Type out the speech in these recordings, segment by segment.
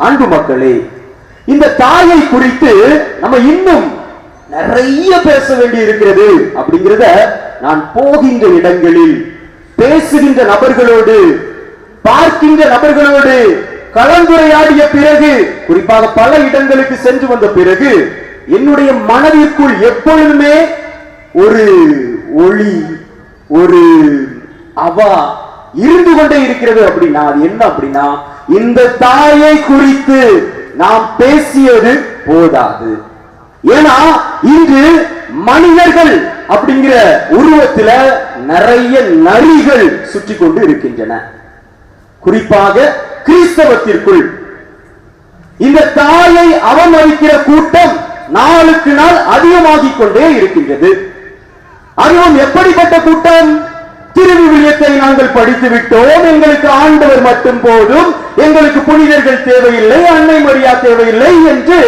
அன்பு மக்களே இந்த தாயை குறித்து நம்ம இன்னும் நிறைய பேச வேண்டி இருக்கிறது அப்படிங்கிறத நான் போகின்ற இடங்களில் பேசுகின்ற நபர்களோடு பார்க்கின்ற நபர்களோடு கலந்துரையாடிய பிறகு குறிப்பாக பல இடங்களுக்கு சென்று வந்த பிறகு என்னுடைய மனதிற்குள் எப்பொழுதுமே ஒரு ஒளி ஒரு அவா இருந்து கொண்டே இருக்கிறது அப்படின்னா அது என்ன அப்படின்னா இந்த தாயை குறித்து நாம் பேசியது போதாது. ஏன்னா இன்று மனிதர்கள் அப்படிங்கிற உருவத்துல நிறைய நரிகள் சுற்றி கொண்டு இருக்கின்றன. குறிப்பாக கிறிஸ்தவத்திற்குள். இந்த தாயை அவமதிக்கிற கூட்டம் நாளுக்கு நாள் அதிகமாகிக் கொண்டே இருக்கின்றது. அதுவும் எப்படிப்பட்ட கூட்டம்? திருவிவிலியத்தை நாங்கள் படித்து விட்டோம் எங்களுக்கு ஆண்டவர் மட்டும் போதும். எங்களுக்கு புனிதர்கள் தேவையில்லை அன்னை மரியா தேவையில்லை என்று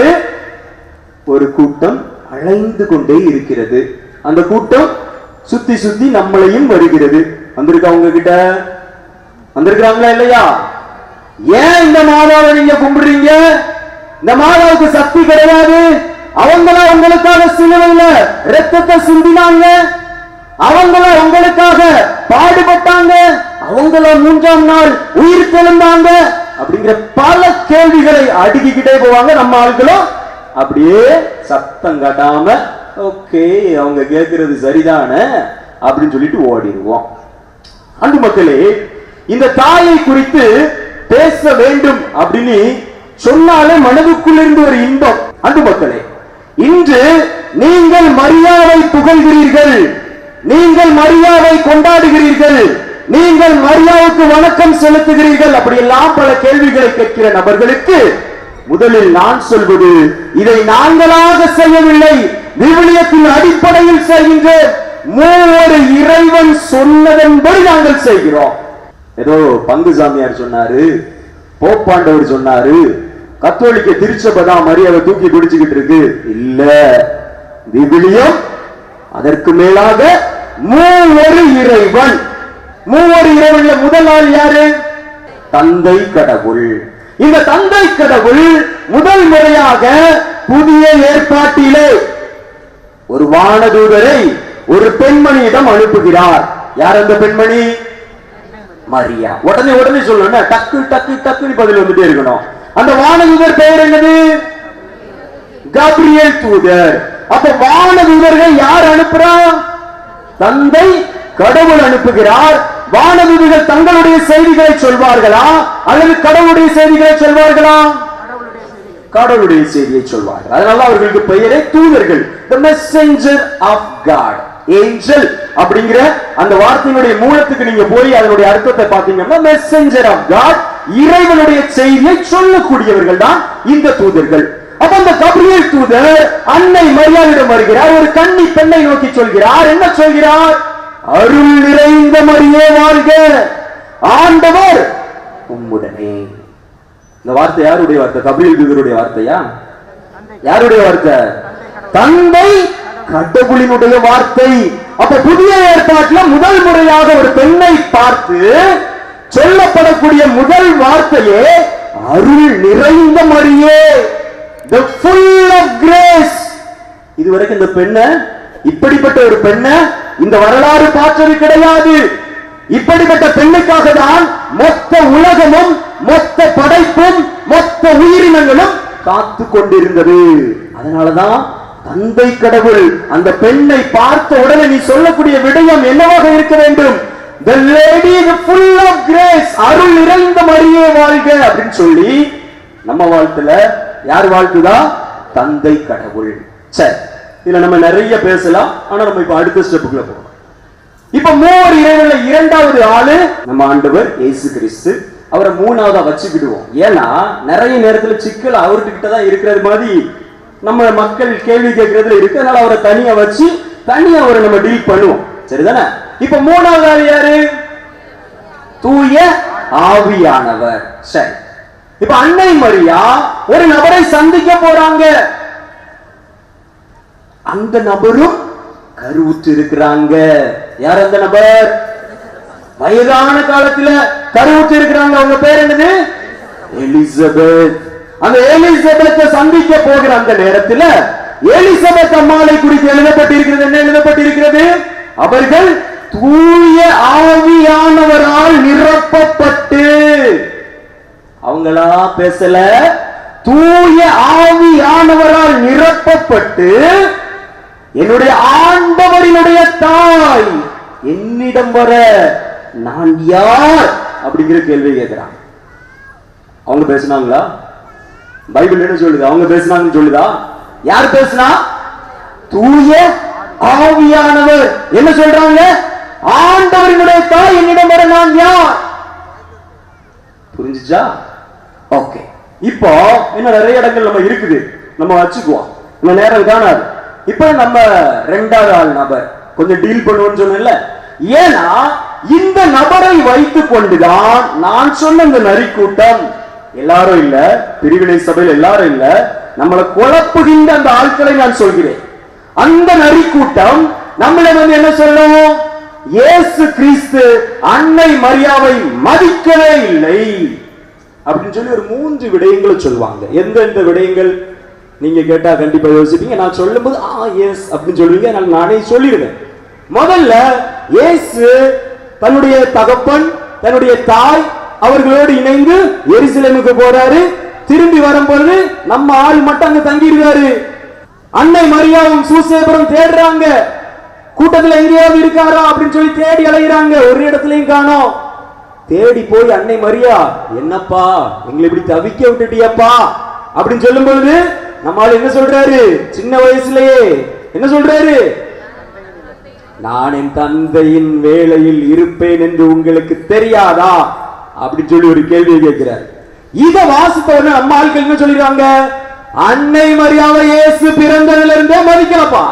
ஒரு கூட்டம் அழைந்து கொண்டே இருக்கிறது. அந்த கூட்டம் சுத்தி சுத்தி நம்மளையும் வருகிறது. வந்திருக்கா உங்க கிட்ட வந்திருக்கிறாங்களா இல்லையா? ஏன் இந்த மாதாவை நீங்க கும்பிடுறீங்க? இந்த மாதாவுக்கு சக்தி கிடையாது. அவங்களா உங்களுக்காக சிலுவையில ரத்தத்தை சிந்தினாங்க. அவங்களும் உங்களுக்காக பாடுபட்டாங்க. அவங்கள மூன்றாம் நாள் உயிர் தெழுந்தாங்க அப்படிங்கிற பல கேள்விகளை அடுக்கிக்கிட்டே போவாங்க நம்ம ஆட்களும் அப்படியே சத்தம் கட்டாம ஓகே அவங்க கேட்கறது சரிதானே? அப்படின்னு சொல்லிட்டு ஓடிடுவோம். அன்பு மக்களே இந்த தாயை குறித்து பேச வேண்டும் அப்படின்னு சொன்னாலே மனதுக்குள் இருந்து ஒரு இன்பம். அன்பு மக்களே இன்று நீங்கள் மரியாதை புகழ்கிறீர்கள். நீங்கள் மரியாதை கொண்டாடுகிறீர்கள். நீங்கள் மரியாவுக்கு வணக்கம் செலுத்துகிறீர்கள். அப்படியெல்லாம் பல கேள்விகளை கேட்கிற நபர்களுக்கு முதலில் நான் சொல்வது இதை நாங்களாக செய்யவில்லை. விவிலியத்தின் அடிப்படையில் செய்கின்ற மூவரு இறைவன் சொன்னதன்படி நாங்கள் செய்கிறோம். ஏதோ பங்கு சாமியார் சொன்னாரு போப்பாண்டவர் சொன்னாரு கத்தோலிக்க திருச்சபை தான் மரியாதை தூக்கி பிடிச்சுக்கிட்டு இருக்கு. இல்ல விவிலியம் அதற்கு மேலாக மூவரு இறைவன். மூவரு இறைவன்ல முதல் ஆள் யாரு? தந்தை கடவுள். இந்த தந்தை கடவுள் முதல் முறையாக புதிய ஏற்பாட்டிலே ஒரு வானதூதரை ஒரு பெண்மணியிடம் அனுப்புகிறார். யார் அந்த பெண்மணி? மரியா. உடனே உடனே சொல்லணும் டக்கு டக்கு டக்குன்னு பதில் வந்துட்டே இருக்கணும். அந்த வானதூதர் பெயர் என்னது? கப்ரியல் தூதர். அப்ப வானதூதர்கள் யார் அனுப்புறா? தந்தை கடவுள் அனுப்புகிறார். வானதூதர்கள் தங்களுடைய செய்திகளை சொல்வார்களா? அல்லது கடவுளுடைய செய்திகளை சொல்வார்களா? கடவுளுடைய செய்தியை சொல்வார்கள். அதனால அவர்களுக்கு பெயரே தூதர்கள். The messenger of god. அப்படிங்கிற அந்த வார்த்தையினுடைய மூலத்துக்கு நீங்க போய் அதனுடைய அர்த்தத்தை பாத்தீங்கன்னா மெசஞ்சர் ஆஃப் காட் இறைவனுடைய செய்தியை சொல்லக்கூடியவர்கள் தான் இந்த தூதர்கள். அப்ப அந்த கபிரியல் தூதர் அன்னை மரியாதையிடம் வருகிறார். ஒரு கண்ணி பெண்ணை நோக்கி சொல்கிறார். என்ன சொல்கிறார்? அருள் நிறைந்த மரியே வாழ்க. ஆண்டவர் உம்முடனே. இந்த வார்த்தை யாருடைய வார்த்தை? கபிரியல் தூதருடைய வார்த்தையா? யாருடைய வார்த்தை? தந்தை கடவுளினுடைய வார்த்தை. அப்ப புதிய ஏற்பாட்டுல முதல் முறையாக ஒரு பெண்ணை பார்த்து சொல்லப்படக்கூடிய முதல் வார்த்தையே அருள் நிறைந்த மரியே. The full of grace. இதுவரைக்கும் இந்த பெண்ணை இப்படிப்பட்ட ஒரு பெண்ணை இந்த வரலாறு பார்த்தது கிடையாது. இப்படிப்பட்ட பெண்ணுக்காக தான் மொத்த உலகமும் மொத்த படைப்பும் மொத்த உயிரினங்களும் காத்து கொண்டிருந்தது. அதனாலதான் தந்தை கடவுள் அந்த பெண்ணை பார்த்த உடனே நீ சொல்லக்கூடிய விடயம் என்னவாக இருக்க வேண்டும்? The lady is full of grace. அருள் நிறைந்த மரியே வாழ்க அப்படின்னு சொல்லி நம்ம வாழ்த்துல யார் வாழ்த்துதா? தந்தை கடவுள். சரி இதுல நம்ம நிறைய பேசலாம். ஆனா நம்ம இப்ப அடுத்த ஸ்டெப்புக்குள்ள போகலாம். இப்ப மூவர் இறைவன்ல இரண்டாவது ஆளு நம்ம ஆண்டவர் இயேசு கிறிஸ்து. அவரை மூணாவதா வச்சுக்கிடுவோம் ஏன்னா நிறைய நேரத்துல சிக்கல் அவர்கிட்ட தான் இருக்கிறது மாதிரி நம்ம மக்கள் கேள்வி கேட்கறதுல இருக்கு. அதனால அவரை தனியா வச்சு தனியா அவரை நம்ம டீல் பண்ணுவோம். சரிதானே? இப்ப மூணாவது ஆள் யாரு? தூய ஆவியானவர். சரி. இப்ப அன்னை மரியா ஒரு நபரை சந்திக்க போறாங்க. அந்த நபரும் கருவுற்று இருக்கிறாங்க. யார் அந்த நபர்? வயதான காலத்துல கருவுற்று இருக்கிறாங்க. அவங்க பேர் என்னது? எலிசபெத். அந்த எலிசபெத்தை சந்திக்க போகிற அந்த நேரத்தில் எலிசபெத் அம்மாளை குறித்து எழுதப்பட்டிருக்கிறது. என்ன எழுதப்பட்டிருக்கிறது? அவர்கள் தூய ஆவியானவரால் நிரப்பப்பட்டு அவங்களா பேசல. தூய ஆவியானவரால் நிரப்பப்பட்டு என்னுடைய ஆண்டவரினுடைய தாய் என்னிடம் வர நான் யார் அப்படிங்கிற கேள்வி கேட்கிறான் அவங்க பேசுனாங்களா? பைபிள் என்ன சொல்லுது? அவங்க பேசுனாங்கன்னு சொல்லுதா? யார் பேசுனா? தூய ஆவியானவர். என்ன சொல்றாங்க? ஆண்டவரினுடைய தாய் என்னிடம் வர நான் யார்? புரிஞ்சுச்சா? ஓகே இப்போ இன்னும் நிறைய இடங்கள் நம்ம இருக்குது. நம்ம வச்சுக்குவோம். இந்த நேரம் காணாது. இப்போ நம்ம ரெண்டாவது ஆள் நபர். கொஞ்சம் டீல் பண்ணுவோம்னு சொன்னேன்ல. ஏன்னா இந்த நபரை வைத்துக் கொண்டுதான் நான் சொன்ன இந்த நரி கூட்டம் எல்லாரும் இல்ல. பிரிவினை சபையில் எல்லாரும் இல்ல. நம்மளை குழப்புகின்ற அந்த ஆட்களை நான் சொல்கிறேன். அந்த நரி கூட்டம் நம்மளை வந்து என்ன சொல்லணும்? இயேசு கிறிஸ்து அன்னை மரியாவை மதிக்கவே இல்லை. அப்படின்னு சொல்லி ஒரு மூன்று விடயங்களை சொல்லுவாங்க. எந்தெந்த விடயங்கள்? நீங்க கேட்டா கண்டிப்பா யோசிப்பீங்க. நான் சொல்லும் போது ஆ எஸ் அப்படின்னு சொல்லுவீங்க. நான் நானே சொல்லிடுவேன். முதல்ல இயேசு தன்னுடைய தகப்பன் தன்னுடைய தாய் அவர்களோடு இணைந்து எரிசிலமுக்கு போறாரு. திரும்பி வரும்பொழுது நம்ம ஆள் மட்டும் அங்க தங்கியிருக்காரு. அன்னை மரியாவும் சூசேபரும் தேடுறாங்க. கூட்டத்துல எங்கேயாவது இருக்காரா அப்படின்னு சொல்லி தேடி அலைகிறாங்க ஒரு இடத்துலயும் காணோம். தேடி போய் அன்னை மரியா என்னப்பா எங்களை இப்படி தவிக்க விட்டுட்டியப்பா? அப்படின்னு சொல்லும் பொழுது நம்ம என்ன சொல்றாரு? சின்ன வயசுலயே என்ன சொல்றாரு? நான் என் தந்தையின் வேலையில் இருப்பேன் என்று உங்களுக்கு தெரியாதா? அப்படின்னு சொல்லி ஒரு கேள்வியை கேட்கிறார். இத வாசித்தவன நம்ம ஆட்கள் என்ன சொல்லிடுறாங்க? அன்னை மரியாதை இயேசு பிறந்ததுல இருந்தே மதிக்கலப்பா.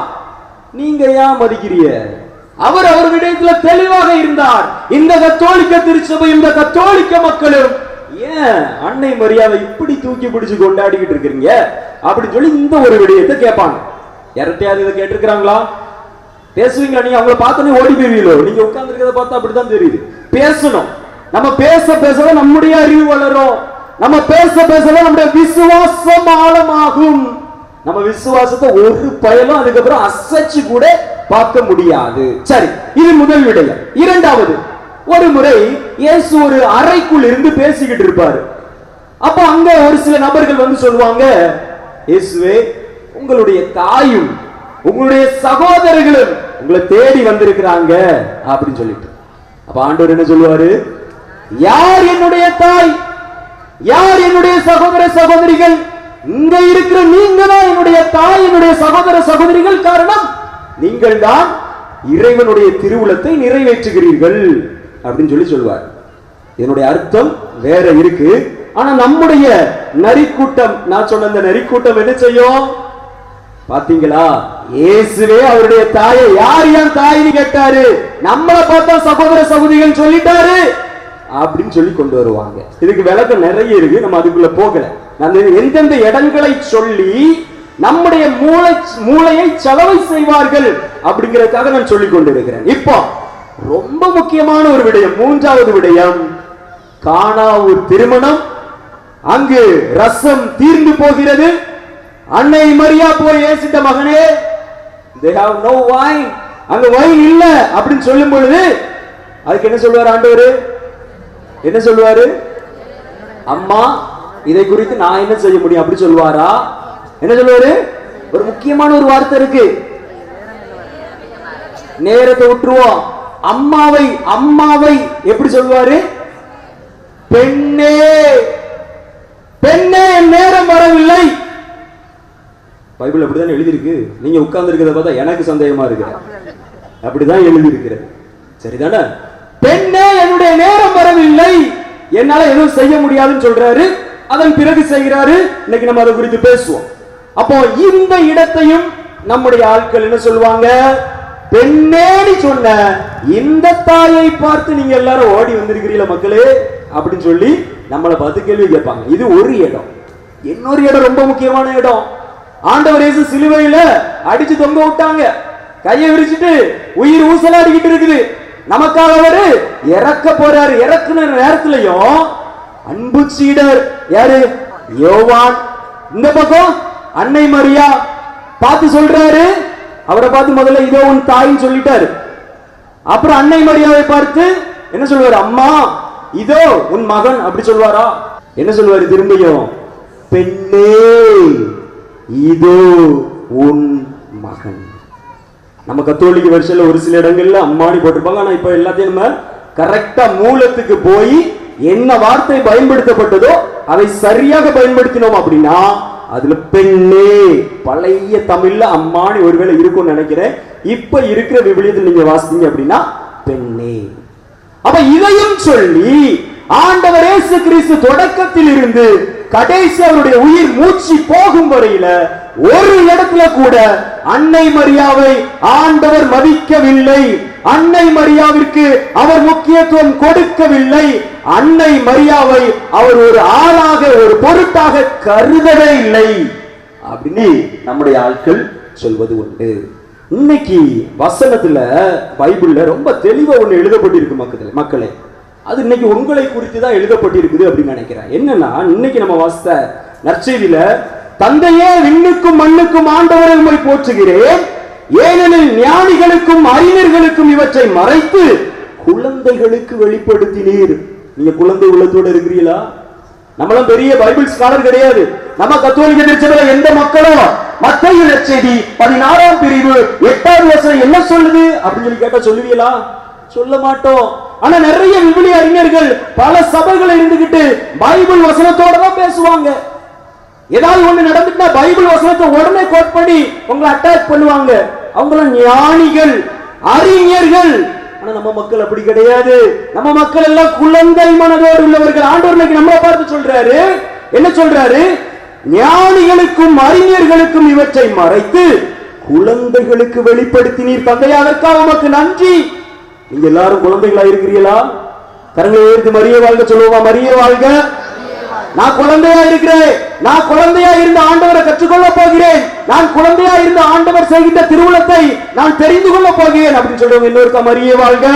நீங்க ஏன் மதிக்கிறீங்க? அவர் அவர் விடயத்துல தெளிவாக இருந்தார். இந்த கத்தோலிக்க திருச்சபை இந்த கத்தோலிக்க மக்களும் ஏன் அன்னை மரியாதை இப்படி தூக்கி பிடிச்சு கொண்டாடிக்கிட்டு இருக்கிறீங்க? அப்படின்னு சொல்லி இந்த ஒரு விடயத்தை கேட்பாங்க. யார்கிட்டயாவது இதை கேட்டிருக்கிறாங்களா? பேசுவீங்களா? நீங்க அவங்கள பார்த்தோன்னே ஓடி போயிருவீங்களோ? நீங்க உட்கார்ந்து பார்த்தா அப்படிதான் தெரியுது. பேசணும். நம்ம பேச பேசவே நம்முடைய அறிவு வளரும். நம்ம பேச பேசவே நம்முடைய விசுவாசம் ஆழமாகும். நம்ம விசுவாசத்தை ஒரு பயலும் அதுக்கப்புறம் அசைச்சு கூட பார்க்க முடியாது. சரி இது முதல் விடயம். இரண்டாவது ஒரு முறை இயேசு ஒரு அறைக்குள் இருந்து பேசிக்கிட்டு இருப்பாரு. அப்ப அங்க ஒரு சில நபர்கள் வந்து சொல்லுவாங்க இயேசுவே உங்களுடைய தாயும் உங்களுடைய சகோதரர்களும் உங்களை தேடி வந்திருக்கிறாங்க அப்படின்னு சொல்லிட்டு. அப்ப ஆண்டவர் என்ன சொல்லுவாரு? யார் என்னுடைய தாய்? யார் என்னுடைய சகோதர சகோதரிகள்? இங்க இருக்கிற நீங்க தான் என்னுடைய தாய் என்னுடைய சகோதர சகோதரிகள் காரணம். நீங்கள் தான் இறைவனுடைய திருவுளத்தை நிறைவேற்றுகிறீர்கள் அப்படின்னு சொல்லி சொல்வார். இதனுடைய அர்த்தம் வேற இருக்கு. ஆனா நம்முடைய நரிக்கூட்டம் நான் சொன்ன அந்த நரிக்கூட்டம் என்ன செய்யும்? பாத்தீங்களா? இயேசுவே அவருடைய தாயை. யார் என் தாயின்னு கேட்டாரு? நம்மள பார்த்தா சகோதர சகோதரிகள் சொல்லிட்டாரு அப்படின்னு சொல்லி கொண்டு வருவாங்க. இதுக்கு விளக்கம் நிறைய இருக்கு. நம்ம அதுக்குள்ள போகல. நான் எந்தெந்த இடங்களை சொல்லி நம்முடைய மூளை மூளையை செலவை செய்வார்கள் அப்படிங்கிறதுக்காக நான் சொல்லிக் கொண்டிருக்கிறேன். இப்போ ரொம்ப முக்கியமான ஒரு விடயம் மூன்றாவது விடயம் காணா ஒரு திருமணம் அங்கு ரசம் தீர்ந்து போகிறது. அன்னை மரியா போய் ஏசிட்ட மகனே? They have no wine. அங்க வைன் இல்ல அப்படின்னு சொல்லும் பொழுது அதுக்கு என்ன சொல்லுவார் ஆண்டவர்? என்ன சொல்லுவாரு? அம்மா இதை குறித்து நான் என்ன செய்ய முடியும் அப்படி சொல்லுவாரா? என்ன சொல்லுவாரு? ஒரு முக்கியமான ஒரு வார்த்தை இருக்கு. நேரத்தை விட்டுருவோம். அம்மாவை அம்மாவை எப்படி சொல்லுவாரு? பெண்ணே பெண்ணே என் நேரம் வரவில்லை. பைபிள் அப்படிதான் எழுதியிருக்கு? நீங்க உட்கார்ந்து இருக்கிறத பார்த்தா எனக்கு சந்தேகமா இருக்கு அப்படிதான் எழுதி இருக்கிறது சரிதானே? பெண்ணே என்னுடைய நேரம் வரவில்லை. என்னால எதுவும் செய்ய முடியாதுன்னு சொல்றாரு. அதன் பிறகு செய்கிறாரு. இன்னைக்கு நம்ம அதை குறித்து பேசுவோம். அப்போ இந்த இடத்தையும் நம்முடைய ஆட்கள் என்ன சொல்லுவாங்க? பெண்ணேன்னு சொன்ன இந்த தாயை பார்த்து நீங்க எல்லாரும் ஓடி வந்திருக்கிறீங்களா மக்களே அப்படின்னு சொல்லி நம்மளை பார்த்து கேள்வி கேட்பாங்க. இது ஒரு இடம். இன்னொரு இடம் ரொம்ப முக்கியமான இடம். ஆண்டவர் இயேசு சிலுவையில அடிச்சு தொங்க விட்டாங்க. கையை விரிச்சிட்டு உயிர் ஊசலாடிக்கிட்டு இருக்குது. நமக்காக அவரு இறக்க போறாரு. இறக்குன நேரத்திலையும் அன்பு சீடர். யாரு? யோவான். இந்த பக்கம் அன்னை மரியா பார்த்து சொல்றாரு. அவரை பார்த்து முதல்ல இதோ உன் தாயின்னு சொல்லிட்டாரு. அப்புறம் அன்னை மரியாவை பார்த்து என்ன சொல்வாரு அம்மா இதோ உன் மகன் அப்படி சொல்வாரா என்ன சொல்லுவாரு திரும்பியும்? பெண்ணே இதோ உன் மகன். நம்ம கத்தோலிக்க வருஷத்துல ஒரு சில இடங்கள்ல அம்மானி போட்டிருப்பாங்க. ஆனா இப்ப எல்லாத்தையும் நம்ம கரெக்டா மூலத்துக்கு போய் என்ன வார்த்தை பயன்படுத்தப்பட்டதோ அதை சரியாக பயன்படுத்தினோம் அப்படின்னா அதுல பெண்ணே பழைய தமிழ்ல அம்மானு ஒருவேளை இருக்கும்னு நினைக்கிறேன். இப்ப இருக்கிற விபிலியத்தில் நீங்க வாசிங்க அப்படின்னா பெண்ணே. அப்ப இதையும் சொல்லி ஆண்டவர் இயேசு கிறிஸ்து தொடக்கத்தில் இருந்து கடைசி அவருடைய உயிர் மூச்சு போகும் வரையில ஒரு இடத்துல கூட அன்னை மரியாவை ஆண்டவர் மதிக்கவில்லை. அன்னை மரியாவிற்கு அவர் முக்கியத்துவம் கொடுக்கவில்லை. அன்னை மரியாவை அவர் ஒரு ஆளாக ஒரு பொருட்டாக கருதவே இல்லை. அப்படின்னு நம்முடைய ஆட்கள் சொல்வது உண்டு. இன்னைக்கு வசனத்துல பைபிள்ல ரொம்ப தெளிவா ஒண்ணு எழுதப்பட்டிருக்கு மக்கள் மக்களே. அது இன்னைக்கு உங்களை குறித்து தான் எழுதப்பட்டிருக்குது அப்படின்னு நினைக்கிறேன். என்னன்னா இன்னைக்கு நம்ம வாசித்த நற்செய்தியில தந்தையே விண்ணுக்கும் மண்ணுக்கும் ஆண்டவரை போற்றுகிறேன். ஏனெனில் ஞானிகளுக்கும் அறிஞர்களுக்கும் இவற்றை மறைத்து குழந்தைகளுக்கு வெளிப்படுத்தினீர். நீங்க குழந்தை உள்ளத்தோட இருக்கிறீங்களா நம்மளும் பெரிய பைபிள் ஸ்காலர் கிடையாது. நம்ம கத்தோலிக்க திருச்சபையில எந்த மக்களும் மத்திய நற்செய்தி பதினாறாம் பிரிவு எட்டாவது வசனம் என்ன சொல்லுது? அப்படின்னு சொல்லி கேட்டா சொல்லுவீங்களா? சொல்ல மாட்டோம். ஆனா நிறைய விபிலி அறிஞர்கள் பல சபைகள் இருந்துகிட்டு பைபிள் வசனத்தோட தான் பேசுவாங்க. ஏதாவது ஒண்ணு நடந்துட்டா பைபிள் வசனத்தை உடனே கோட் பண்ணி உங்களை அட்டாக் பண்ணுவாங்க. அவங்களும் ஞானிகள் அறிஞர்கள். ஆனா நம்ம மக்கள் அப்படி கிடையாது. நம்ம மக்கள் எல்லாம் குழந்தை மனதோடு உள்ளவர்கள். ஆண்டோர் நம்ம நம்மளை பார்த்து சொல்றாரு. என்ன சொல்றாரு? ஞானிகளுக்கும் அறிஞர்களுக்கும் இவற்றை மறைத்து குழந்தைகளுக்கு வெளிப்படுத்தினீர் தந்தையா அதற்காக உமக்கு நன்றி. நீங்க எல்லாரும் குழந்தைகளா இருக்கிறீங்களா கரங்களை ஏற்று மறிய வாழ்க சொல்லுவா மறிய வாழ்க. நான் குழந்தையா இருக்கிறேன். நான் குழந்தையா இருந்த ஆண்டவரை கற்றுக்கொள்ள போகிறேன். நான் குழந்தையா இருந்த ஆண்டவர் செய்கின்ற திருவுளத்தை நான் தெரிந்து கொள்ள போகிறேன் அப்படின்னு சொல்றவங்க இன்னொருக்க மரிய வாழ்க.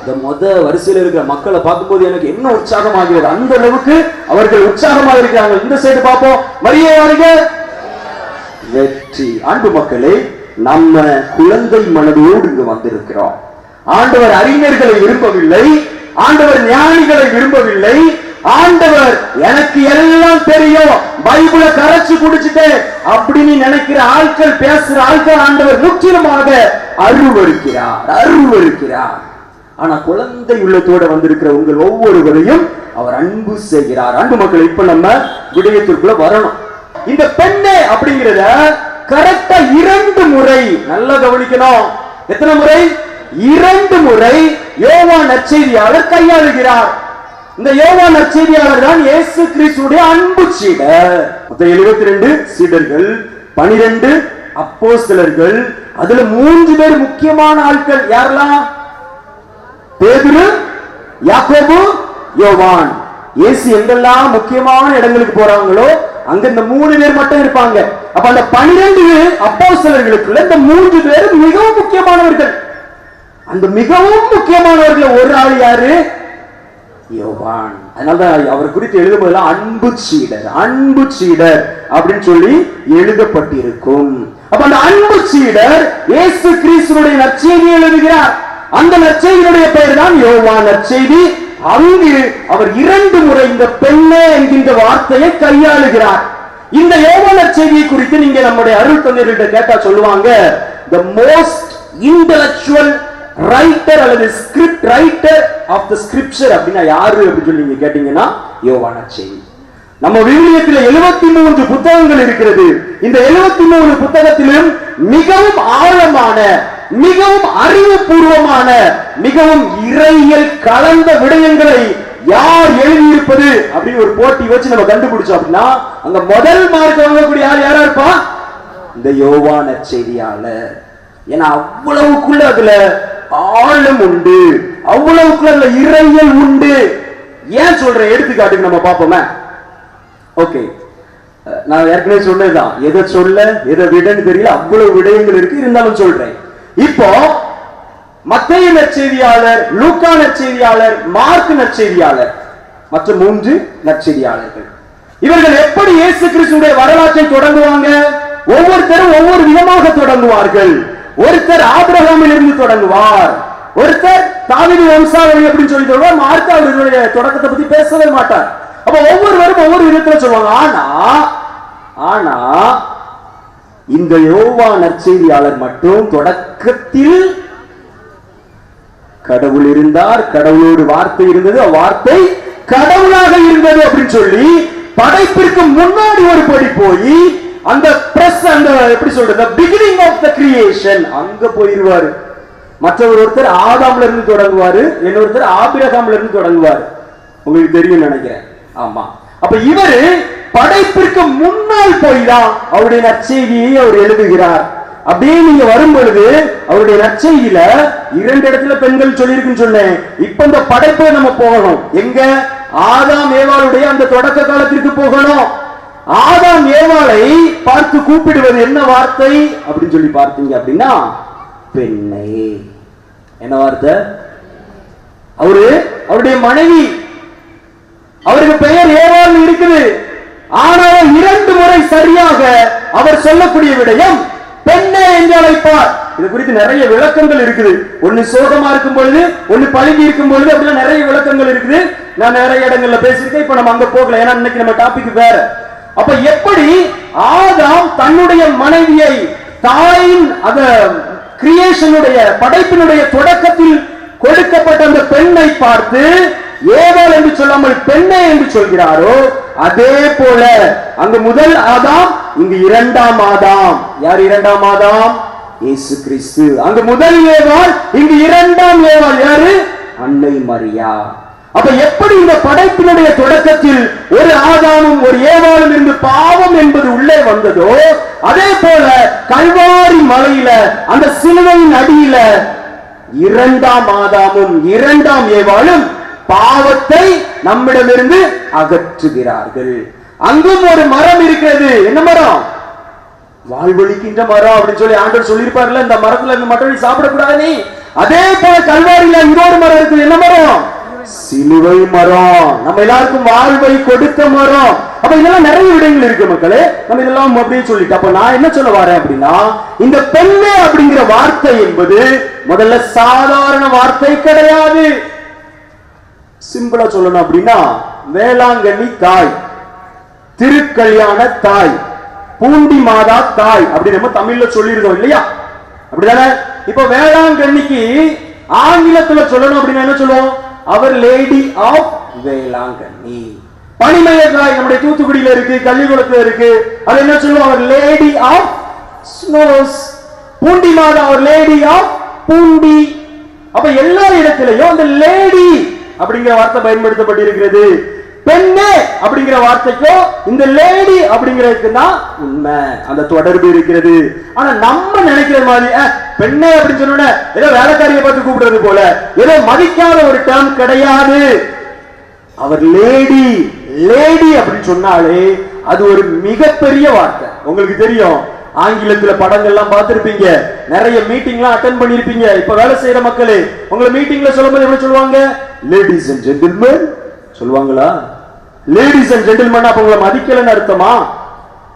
இந்த மொத வரிசையில் இருக்கிற மக்களை பார்க்கும்போது எனக்கு என்ன உற்சாகமாகிறது அந்த அளவுக்கு அவர்கள் உற்சாகமாக இருக்கிறாங்க இந்த சைடு பார்ப்போம். மரிய வாழ்க. வெற்றி. ஆண்டு மக்களே நம்ம குழந்தை மனதோடு இங்கு வந்திருக்கிறோம். ஆண்டவர் அறிஞர்களை விரும்பவில்லை. ஆண்டவர் ஞானிகளை விரும்பவில்லை. ஆண்டவர் எனக்கு எல்லாம் தெரியும். பைபிளை கரைச்சு குடிச்சிட்டு அப்படின்னு நினைக்கிற ஆட்கள் பேசுற ஆட்கள் ஆண்டவர் முற்றிலுமாக அருவருக்கிறார் அருவருக்கிறார். ஆனா குழந்தை உள்ளத்தோட வந்திருக்கிற உங்கள் ஒவ்வொருவரையும் அவர் அன்பு செய்கிறார். அன்பு மக்கள் இப்ப நம்ம விடயத்திற்குள்ள வரணும். இந்த பெண்ணே அப்படிங்கிறத கரெக்டா இரண்டு முறை நல்லா கவனிக்கணும். எத்தனை முறை? இரண்டு முறை யோவா நற்செய்தியாளர் கையாளுகிறார். இந்த யோவா நற்செய்தியாளர் தான் இயேசு கிறிஸ்துடைய அன்பு சீடர். மொத்தம் எழுபத்தி ரெண்டு சீடர்கள் பனிரெண்டு அப்போ சிலர்கள் அதுல மூன்று பேர் முக்கியமான ஆட்கள் யாரெல்லாம்? பேதுரு யாக்கோபு யோவான். இயேசு எங்கெல்லாம் முக்கியமான இடங்களுக்கு போறாங்களோ அங்க இந்த மூணு பேர் மட்டும் இருப்பாங்க. அப்ப அந்த பனிரெண்டு அப்போ சிலர்களுக்குள்ள இந்த மூன்று பேர் மிகவும் முக்கியமானவர்கள். அந்த மிகவும் முக்கியமானவர்கள் ஒரு ஆள் யாரு? யோவான். அதனாலதான் அவர் குறித்து எழுதும் போதெல்லாம் அன்பு சீடர் அன்பு சீடர் அப்படின்னு சொல்லி எழுதப்பட்டிருக்கும். அப்ப அந்த அன்பு சீடர் இயேசு கிறிஸ்துடைய நற்செய்தி எழுதுகிறார். அந்த நற்செய்தியுடைய பெயர் தான் யோவான் நற்செய்தி. அங்கு அவர் இரண்டு முறை இந்த பெண்ணே என்கின்ற வார்த்தையை கையாளுகிறார். இந்த யோவான நற்செய்தியை குறித்து நீங்க நம்முடைய அருள் தொண்டர்கிட்ட கேட்டா சொல்லுவாங்க த மோஸ்ட் இன்டலக்சுவல் ரைட்டர் அல்லது script writer of the scripture அப்படின்னா யாரு அப்படின்னு சொல்லி நீங்க கேட்டீங்கன்னா யோவான செய்தி. நம்ம விவிலியத்தில் எழுபத்தி மூன்று புத்தகங்கள் இருக்கிறது. இந்த எழுபத்தி மூணு புத்தகத்திலும் மிகவும் ஆழமான மிகவும் அறிவுபூர்வமான மிகவும் இறையியல் கலந்த விடயங்களை யார் எழுதியிருப்பது அப்படின்னு ஒரு போட்டி வச்சு நம்ம கண்டுபிடிச்சோம் அப்படின்னா அங்க முதல் மார்க் வாங்கக்கூடிய யார் யாரா இருப்பா? இந்த யோவான செய்தியாளர். ஏன்னா அவ்வளவுக்குள்ள அதுல ஆழம் உண்டு. அவ்வளவுக்குள்ள இறையல் உண்டு. ஏன் சொல்றேன்? எடுத்துக்காட்டுக்கு நம்ம பார்ப்போமே. ஓகே. நான் ஏற்கனவே சொன்னதுதான். எதை சொல்ல எதை விடன்னு தெரியல. அவ்வளவு விடயங்கள் இருக்கு. இருந்தாலும் சொல்றேன். இப்போ மத்திய நற்செய்தியாளர் லூக்கா நற்செய்தியாளர் மார்க் நற்செய்தியாளர் மற்ற மூன்று நற்செய்தியாளர்கள். இவர்கள் எப்படி இயேசு கிறிஸ்துடைய வரலாற்றை தொடங்குவாங்க? ஒவ்வொருத்தரும் ஒவ்வொரு விதமாக தொடங்குவார்கள். ஒருத்தர் ஆபிரகாமில் இருந்து தொடங்குவார். ஒருத்தர் தாவிதி வம்சாவளி அப்படின்னு சொல்லி சொல்லுவார் மார்க் அவர்களுடைய தொடக்கத்தை பத்தி பேசவே மாட்டார். அப்ப ஒவ்வொருவரும் ஒவ்வொரு விதத்துல சொல்லுவாங்க. ஆனா ஆனா இந்த யோவா நற்செய்தியாளர் மட்டும் தொடக்கத்தில் கடவுள் இருந்தார் கடவுளோடு வார்த்தை இருந்தது வார்த்தை கடவுளாக இருந்தது அப்படின்னு சொல்லி படைப்பிற்கு முன்னாடி ஒரு படி போய் அந்த பிரஸ் அந்த எப்படி சொல்றது பிகினிங் ஆஃப் த கிரியேஷன் அங்க போயிருவாரு. மற்றவர் ஒருத்தர் ஆதாம்ல இருந்து தொடங்குவாரு இன்னொருத்தர் ஆபிரகாம்ல இருந்து தொடங்குவாரு. உங்களுக்கு தெரியும் நினைக்கிறேன். ஆமா. அப்ப இவரு படைப்பிற்கு முன்னால் போய் தான் அவருடைய நற்செய்தியை அவர் எழுதுகிறார். அப்படியே நீங்க வரும் பொழுது அவருடைய நற்செய்தியில இரண்டு இடத்துல பெண்கள் சொல்லியிருக்குன்னு சொன்னேன். இப்ப இந்த படைப்பை நம்ம போகணும். எங்க? ஆதாம் ஏவாளுடைய அந்த தொடக்க காலத்திற்கு போகணும். ஆதாம் ஏவாளை பார்த்து கூப்பிடுவது என்ன வார்த்தை? அப்படின்னு சொல்லி பார்த்தீங்க அப்படின்னா பெண்ணே. என்ன வார்த்தை? அவரு அவருடைய மனைவி. அவருக்கு பெயர் ஏவாள் இருக்குது. ஆனால் இரண்டு முறை சரியாக அவர் சொல்லக்கூடிய விடயம் பெண்ணே என்று அழைப்பார். இது குறித்து நிறைய விளக்கங்கள் இருக்குது. ஒன்னு சோகமா இருக்கும் பொழுது ஒன்னு பழுகி இருக்கும் பொழுது அப்படிலாம் நிறைய விளக்கங்கள் இருக்குது. நான் நிறைய இடங்கள்ல பேசியிருக்கேன். இப்ப நம்ம அங்க போகல. ஏன்னா இன்னைக்கு நம்ம டாபிக் வேற. அப்ப எப்படி ஆதாம் தன்னுடைய மனைவியை தாயின் அத கிரியேஷனுடைய படைப்பினுடைய தொடக்கத்தில் கொடுக்கப்பட்ட அந்த பெண்ணை பார்த்து ஏவாள் என்று சொல்லாமல் பெண்ணே என்று சொல்கிறாரோ அதே போல அங்கு முதல் ஆதாம் இங்கு இரண்டாம் ஆதாம். யார் இரண்டாம் ஆதாம்? இயேசு கிறிஸ்து. அங்கு முதல் ஏவாள் இங்கு இரண்டாம் ஏவாள் யாரு? அன்னை மரியா. அப்ப எப்படி இந்த படைப்பினுடைய தொடக்கத்தில் ஒரு ஆதானும் ஒரு ஏவாளும் இருந்து பாவம் என்பது உள்ளே வந்ததோ அதே போல கல்வாரி மலையில அந்த சிலுவையின் அடியில இரண்டாம் ஆதாமும் இரண்டாம் ஏவாளும் பாவத்தை நம்மிடமிருந்து அகற்றுகிறார்கள். அங்கும் ஒரு மரம் இருக்கிறது. என்ன மரம்? வாழ்வழிக்கின்ற மரம் அப்படின்னு சொல்லி ஆண்டவர் சொல்லியிருப்பார்ல இந்த மரத்துல இருந்து மட்டும் நீ சாப்பிடக்கூடாது அதே போல கல்வாரியில இன்னொரு மரம் இருக்குது. என்ன மரம்? சிலுவை மரம். நம்ம எல்லாருக்கும் வாழ்வை கொடுத்த மரம். அப்ப இதெல்லாம் நிறைய விடயங்கள் இருக்கு மக்களே. நம்ம இதெல்லாம் அப்படியே சொல்லிட்டு அப்ப நான் என்ன சொல்ல வரேன் அப்படின்னா இந்த பெண்ணு அப்படிங்கிற வார்த்தை என்பது முதல்ல சாதாரண வார்த்தை கிடையாது. சிம்பிளா சொல்லணும் அப்படின்னா வேளாங்கண்ணி தாய் திருக்கல்யாண தாய் பூண்டி மாதா தாய் அப்படி நம்ம தமிழ்ல சொல்லியிருக்கோம் இல்லையா? அப்படிதானே? இப்ப வேளாங்கண்ணிக்கு ஆங்கிலத்துல சொல்லணும் அப்படின்னா என்ன சொல்லுவோம்? அவர் லேடி ஆஃப் வேளாங்கண்ணி பனிமயக்காய் நம்முடைய தூத்துக்குடியில இருக்கு கள்ளிக்குளத்துல இருக்கு. அது என்ன சொல்லுவோம்? Our lady of snows Poondi Matha our lady of Poondi. அப்ப எல்லா இடத்திலையும் அந்த லேடி அப்படிங்கிற வார்த்தை பயன்படுத்தப்பட்டிருக்கிறது. பெண்ணே அப்படிங்கிற வார்த்தைக்கும் இந்த லேடி அப்படிங்கிறதுக்கு தான் உண்மை. அந்த தொடர்பு இருக்கிறது. ஆனா நம்ம நினைக்கிற மாதிரி பெண்ணே அப்படின்னு சொன்ன ஏதோ வேலைக்காரியை பார்த்து கூப்பிடுறது போல. ஏதோ மதிக்காத ஒரு டேர்ம் கிடையாது. அவர் லேடி லேடி அப்படின்னு சொன்னாலே அது ஒரு மிகப்பெரிய வார்த்தை. உங்களுக்கு தெரியும் ஆங்கிலத்துல படங்கள்லாம் பார்த்திருப்பீங்க. நிறைய மீட்டிங்லாம் அட்டன் பண்ணிருப்பீங்க இப்ப வேலை செய்யற மக்களே உங்களை மீட்டிங்ல சொல்லும்போது எப்படி சொல்லுவாங்க? லேடிஸ் அண்ட் ஜென்டில்மேன் சொல்லுவாங்களா? லேடிஸ் அண்ட் ஜென்டில்மேன் அப்ப உங்களை மதிக்கலன்னு அர்த்தமா?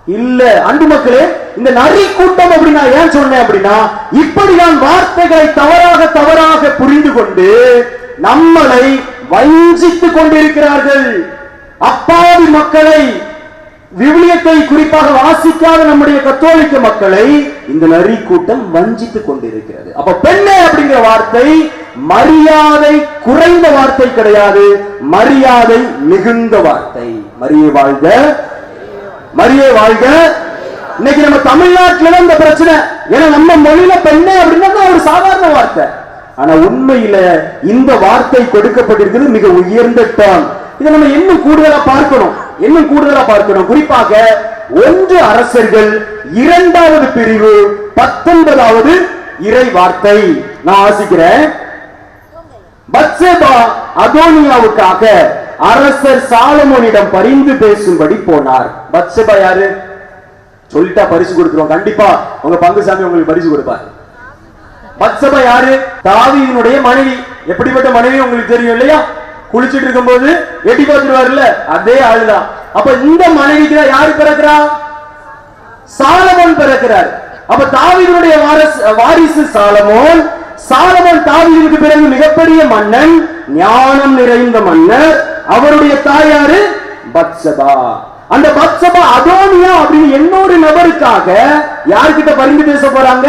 இல்ல அன்பு மக்களே இந்த நரி கூட்டம் அப்படின்னா நான் ஏன் சொன்னேன் அப்படின்னா இப்படி நான் வார்த்தைகளை தவறாக தவறாக புரிந்து கொண்டு நம்மளை வஞ்சித்துக் கொண்டிருக்கிறார்கள். அப்பாவி மக்களை விவிலியத்தை குறிப்பாக வாசிக்காத நம்முடைய கத்தோலிக்க மக்களை இந்த நரி கூட்டம் வஞ்சித்துக் கொண்டிருக்கிறது. அப்ப பெண்ணே அப்படிங்கிற வார்த்தை மரியாதை குறைந்த வார்த்தை கிடையாது. மரியாதை மிகுந்த வார்த்தை. மரியை வாழ்க. மரிய வாழ்க. இன்னைக்கு நம்ம தமிழ்நாட்டுல தான் இந்த பிரச்சனை. ஏன்னா நம்ம மொழியில பெண்ணே அப்படின்னா ஒரு சாதாரண வார்த்தை. ஆனா உண்மையில இந்த வார்த்தை கொடுக்கப்பட்டிருக்கிறது மிக உயர்ந்த டேர்ம் இதை நம்ம இன்னும் கூடுதலா பார்க்கணும். இன்னும் கூடுதலா பார்க்கணும். குறிப்பாக ஒன்று அரசர்கள் இரண்டாவது பிரிவு பத்தொன்பதாவது இறை வார்த்தை. நான் ஆசிக்கிறேன். பத்சேபா அதோனியாவுக்காக அரசர் சாலமோனிடம் பரிந்து பேசும்படி போனார். பத்சேபா யாரு? சொல்லிட்டா பரிசு கொடுத்துருவோம் கண்டிப்பா உங்க பங்குசாமி உங்களுக்கு பரிசு கொடுப்பார். பத்சபா யாரு? தாவீதினுடைய மனைவி. எப்படிப்பட்ட மனைவி உங்களுக்கு தெரியும் இல்லையா? குளிச்சிட்டு இருக்கும்போது எட்டி பார்த்துருவாருல்ல? அதே ஆளுதான். அப்ப இந்த மனைவிக்கு தான் யாரு பிறக்கிறா? சாலமோன் பிறக்கிறார். அப்ப தாவீதுடைய வாரிசு சாலமோன் சாலமன் தாவீதுக்கு பிறகு மிகப்பெரிய மன்னன் ஞானம் நிறைந்த மன்னர். அவருடைய தாயாரு பத்சபா. அந்த பத்சபா அதோனியா அப்படின்னு இன்னொரு நபருக்காக யார்கிட்ட பரிந்து பேச போறாங்க?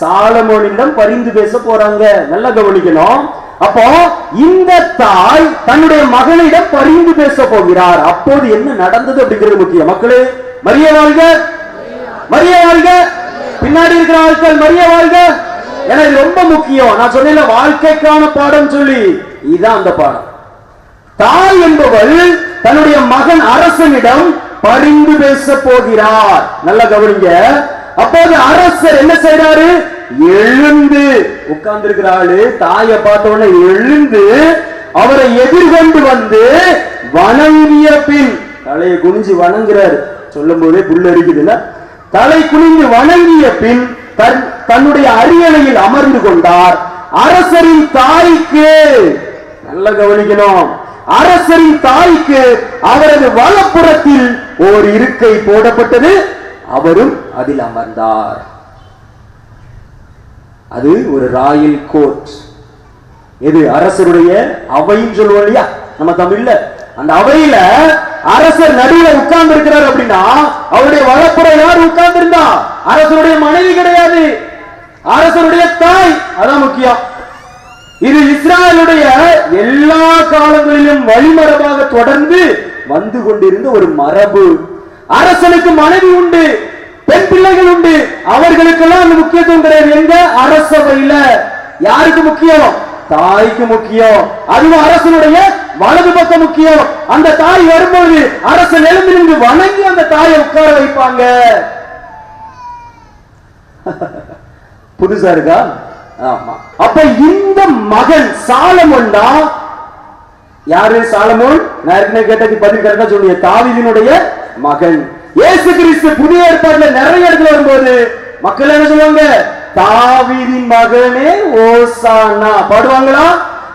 சாலமோனிடம் பரிந்து பேச போறாங்க. நல்லா கவனிக்கணும். அப்போ இந்த தாய் தன்னுடைய மகனிடம் பரிந்து பேச போகிறார். அப்போது என்ன நடந்தது அப்படிங்கிறது முக்கியம். மக்களே மரிய வாழ்க. மரிய வாழ்க. பின்னாடி இருக்கிற ஆட்கள் மரிய வாழ்க. ஏன்னா இது ரொம்ப முக்கியம். நான் சொன்னேன்ல வாழ்க்கைக்கான பாடம் சொல்லி. இதுதான் அந்த பாடம். தாய் என்பவள் தன்னுடைய மகன் அரசனிடம் பரிந்து பேச போகிறார். நல்லா கவனிங்க. அப்போது அரசர் என்ன செய்யறாரு எழுந்து உட்கார்ந்து இருக்கிறாரு தாயை பார்த்த உடனே எழுந்து அவரை எதிர்கொண்டு வந்து வணங்கிய பின் தலையை குனிஞ்சு வணங்குறாரு. சொல்லும் போதே புல்லு அரிக்குதுல்ல தலை குனிந்து வணங்கிய பின் தன்னுடைய அரியணையில் அமர்ந்து கொண்டார். அரசரின் தாய்க்கு நல்ல கவனிக்கணும். அரசரின் தாய்க்கு அவரது வலப்புறத்தில் ஓர் இருக்கை போடப்பட்டது. அவரும் அதில் அமர்ந்தார். அது ஒரு ராயல் கோர்ட். எது அரசருடைய அவைன்னு சொல்லுவோம் இல்லையா? நம்ம தமிழ்ல. அந்த அவையில அரசர் நடுவில் உட்கார்ந்து இருக்கிறார் அப்படின்னா அவருடைய வலப்புறம் யார் உட்கார்ந்து இருந்தா அரசருடைய மனைவி கிடையாது. அரசருடைய தாய் அதான் முக்கியம். இது இஸ்ராயலுடைய எல்லா காலங்களிலும் வழிமரபாக தொடர்ந்து வந்து கொண்டிருந்த ஒரு மரபு. அரசனுக்கு மனைவி உண்டு பெண் பிள்ளைகள் உண்டு. அவர்களுக்கெல்லாம் அந்த முக்கியத்துவம் கிடையாது. எங்க? அரசவையில யாருக்கு முக்கியம்? தாய்க்கு முக்கியம். அதுவும் அரசனுடைய வலது பக்கம் முக்கியம். அந்த தாய் வரும்போது அரசன் எழுந்து வணங்கி அந்த தாயை உட்கார வைப்பாங்க. புதுசா இருக்கா? ஆமா. அப்ப இந்த மகன் சாலமோன் தான் யாரு சாலமோன்? நான் ஏற்கனவே கேட்டதுக்கு பதில் கரெக்டா சொல்லுங்க தாவிதினுடைய மகன். இயேசு கிறிஸ்து புதிய ஏற்பாடுல நிறைய இடத்துல வரும்போது மக்கள் என்ன சொல்லுவாங்க? தாவிதின் மகனே ஓசானா. பாடுவாங்களா?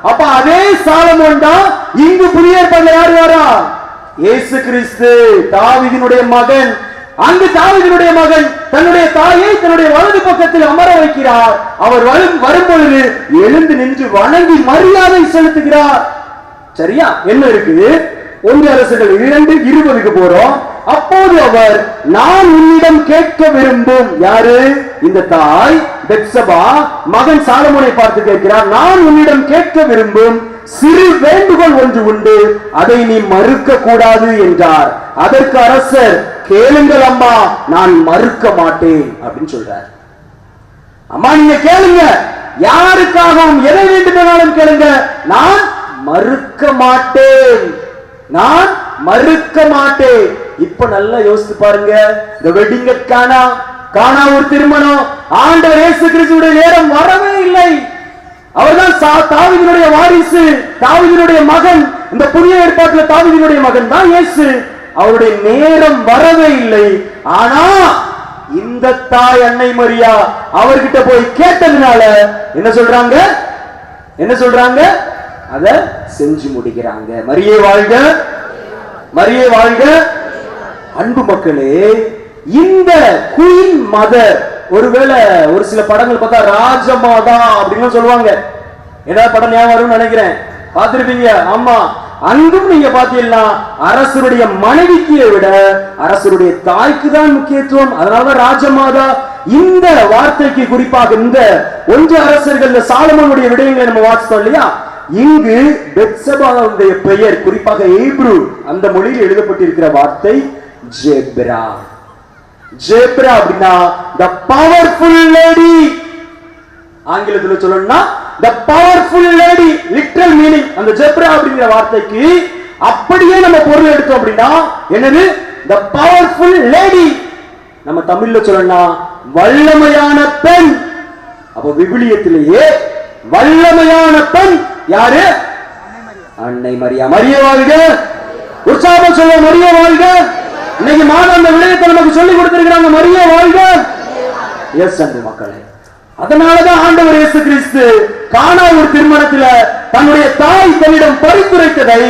அப்ப அதே சாலமோன் தான் இங்கு புதிய ஏற்பாடுல யாரு வாரா இயேசு கிறிஸ்து தாவிதினுடைய மகன். அங்கு தாவிதனுடைய மகன் தன்னுடைய தாயை தன்னுடைய வலது பக்கத்தில் அமர வைக்கிறார். அவர் வரும் வரும்பொழுது எழுந்து நின்று வணங்கி மரியாதை செலுத்துகிறார். சரியா? என்ன இருக்குது? ஒன்று அரசுகள் இரண்டு இருபதுக்கு போறோம். அப்போது அவர் நான் உன்னிடம் கேட்க விரும்பும் யாரு? இந்த தாய் பெட்சபா மகன் சாலமோனை பார்த்து கேட்கிறார் நான் உன்னிடம் கேட்க விரும்பும் சிறு வேண்டுகோள் ஒன்று உண்டு. அதை நீ மறுக்க கூடாது என்றார். அதற்கு அரசர் கேளுங்கள் அம்மா நான் மறுக்க மாட்டேன் அப்படின்னு சொல்றார். அம்மா நீங்க கேளுங்க. யாருக்காகவும் எதை வேண்டுமானாலும் கேளுங்க. நான் மறுக்க மாட்டேன். நான் மறுக்க மாட்டேன். இப்ப நல்லா யோசித்து பாருங்க. இந்த வெட்டிங்க காணா காணா ஒரு திருமணம். ஆண்டவர் இயேசு கிறிஸ்துவுடைய நேரம் வரவே இல்லை. அவர்தான் சா- வாரிசு தாவீதினுடைய மகன். இந்த புதிய ஏற்பாட்டுல தாவீதினுடைய மகன் தான் இயேசு. அவருடைய நேரம் வரவே இல்லை. ஆனா இந்த தாய் அன்னை மரியா அவர்கிட்ட போய் கேட்டதுனால என்ன சொல்றாங்க? என்ன சொல்றாங்க? அத செஞ்சு முடிக்கிறாங்க. மரியே வாழ்க. மரியே வாழ்க. அன்பு மக்களே இந்த குயின் மதர் ஒருவேளை ஒரு சில படங்கள் பார்த்தா ராஜமாதா அப்படின்னு சொல்லுவாங்க. ஏதாவது படம் ஞாபகம் வரும்னு நினைக்கிறேன். பார்த்துருப்பீங்க? ஆமா. அங்கும் நீங்க பாத்தீங்கன்னா அரசருடைய மனைவிக்கு விட அரசருடைய தாய்க்கு தான் முக்கியத்துவம். அதனாலதான் ராஜமாதா இந்த வார்த்தைக்கு குறிப்பாக இந்த ஒன்று அரசர்கள் சாலமனுடைய விடயங்களை நம்ம வாசித்தோம் இல்லையா? இங்கு பெட்சபாவுடைய பெயர் குறிப்பாக ஏப்ரு அந்த மொழியில் எழுதப்பட்டிருக்கிற வார்த்தை ஜெப்ரா. ஜெப்ரா அப்படின்னா த பவர்ஃபுல் லேடி ஆங்கிலத்துல சொல்லணும்னா the powerful lady literal meaning அந்த ஜெப்ரா அப்படிங்கிற வார்த்தைக்கு அப்படியே நம்ம பொருள் எடுத்தோம் அப்படின்னா என்னது? த பவர்ஃபுல் லேடி நம்ம தமிழ்ல சொல்லணும்னா வல்லமையான பெண். அப்ப விவிலியத்திலேயே வல்லமையான பெண் யாரு? அன்னை மரியா. மரிய வாழ்க. உற்சாகம் சொல்ல மரிய வாழ்க. இன்னைக்கு மாதம் அந்த விடயத்தை நமக்கு சொல்லி கொடுத்திருக்கிறாங்க. மரிய வாழ்க. எஸ் அன்பு மக்களே. அதனாலதான் ஆண்டவர் இயேசு கிறிஸ்து காணா ஒரு திருமணத்துல தன்னுடைய தாய் தன்னிடம் பரிந்துரைத்ததை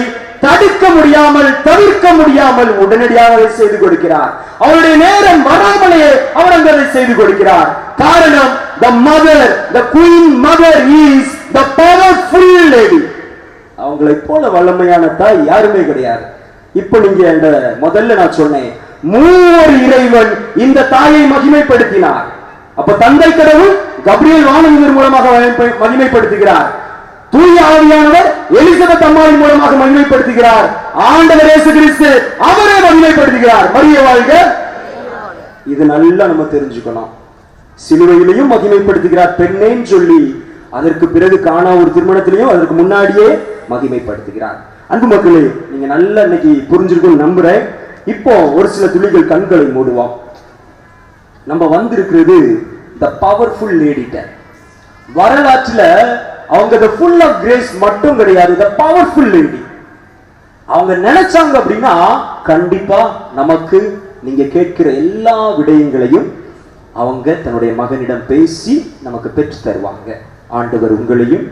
தடுக்க முடியாமல் தவிர்க்க முடியாமல் உடனடியாக செய்து கொடுக்கிறார். அவருடைய நேரம் வராமலே அவர் அந்த செய்து கொடுக்கிறார். காரணம் the mother the queen mother is the powerful lady அவங்களை போல வல்லமையான தாய் யாருமே கிடையாது. இப்போ நீங்க அந்த முதல்ல நான் சொன்னேன் மூவர் இறைவன் இந்த தாயை மகிமைப்படுத்தினார். அப்ப தந்தை கடவுள் கப்ரியல் வானவர் மூலமாக மகிமைப்படுத்துகிறார். தூய ஆவியானவர் எலிசபெத் அம்மாவின் மூலமாக மகிமைப்படுத்துகிறார். ஆண்டவர் இயேசு கிறிஸ்து அவரே மகிமைப்படுத்துகிறார். மரிய வாழ்க. இது நல்லா நம்ம தெரிஞ்சுக்கணும். சிலுவையிலையும் மகிமைப்படுத்துகிறார் பெண்ணேன்னு சொல்லி. அதற்கு பிறகு காணா ஒரு திருமணத்திலையும் அதற்கு முன்னாடியே மகிமைப்படுத்துகிறார். அன்பு மக்களே நீங்க நல்லா இன்னைக்கு புரிஞ்சிருக்கும் நம்புறேன். இப்போ ஒரு சில துளிகள் கண்களை மூடுவோம். நம்ம வந்திருக்கிறது த பவர்ஃபுல் லேடிட்ட வரலாற்றுல அவங்க த ஃபுல் ஆஃப் கிரேஸ் மட்டும் கிடையாது த பவர்ஃபுல் லேடி அவங்க நினைச்சாங்க அப்படின்னா கண்டிப்பா நமக்கு நீங்க கேட்கிற எல்லா விடயங்களையும் அவங்க தன்னுடைய மகனிடம் பேசி நமக்கு பெற்று தருவாங்க. ஆண்டவர் உங்களையும்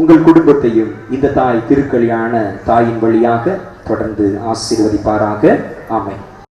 உங்கள் குடும்பத்தையும் இந்த தாய் திருக்கல்யாண தாயின் வழியாக தொடர்ந்து ஆசீர்வதிப்பாராக. ஆமை